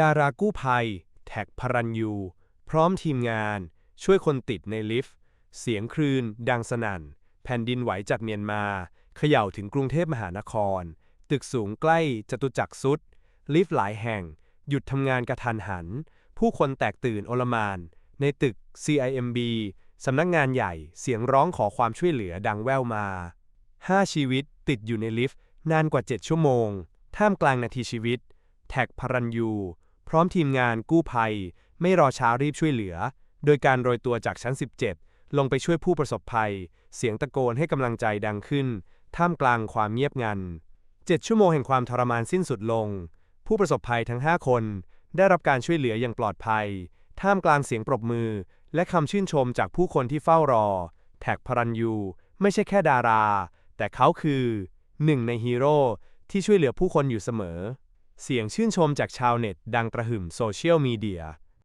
ดารากู้ภัย แท็กพรัญยู พร้อมทีมงาน ช่วยคนติดในลิฟต์ เสียงคลื่น ดังสนั่น แผ่นดินไหวจากเมียนมา เขย่าถึงกรุงเทพมหานคร ตึกสูงใกล้จตุจักรสุด ลิฟต์หลายแห่ง หยุดทำงานกระทันหัน ผู้คนแตกตื่นโอลมาน ในตึก CIMB สำนักงานใหญ่เสียงร้องขอความช่วยเหลือดังแว่วมาห้าชีวิตติดอยู่ในลิฟต์ นานกว่า 7 ชั่วโมง ท่ามกลางนาทีชีวิต แท็กพรัญยู พร้อมทีมงานกู้ภัย ไม่รอช้ารีบช่วยเหลือ โดยการโรยตัวจากชั้น 17 ลงไปช่วยผู้ประสบภัย เสียงตะโกนให้กำลังใจดังขึ้น ท่ามกลางความเงียบงัน 7 ชั่วโมงแห่งความทรมานสิ้นสุดลง ผู้ประสบภัยทั้ง 5 คน ได้รับการช่วยเหลืออย่างปลอดภัย ท่ามกลางเสียงปรบมือ และคำชื่นชมจากผู้คนที่เฝ้ารอ แท็กพรัญยู ไม่ใช่แค่ดารา แต่เขาคือหนึ่งในฮีโร่ที่ช่วยเหลือผู้คนอยู่เสมอ เสียงชื่นชมจากชาวเน็ตดังกระหึ่มโซเชียลมีเดีย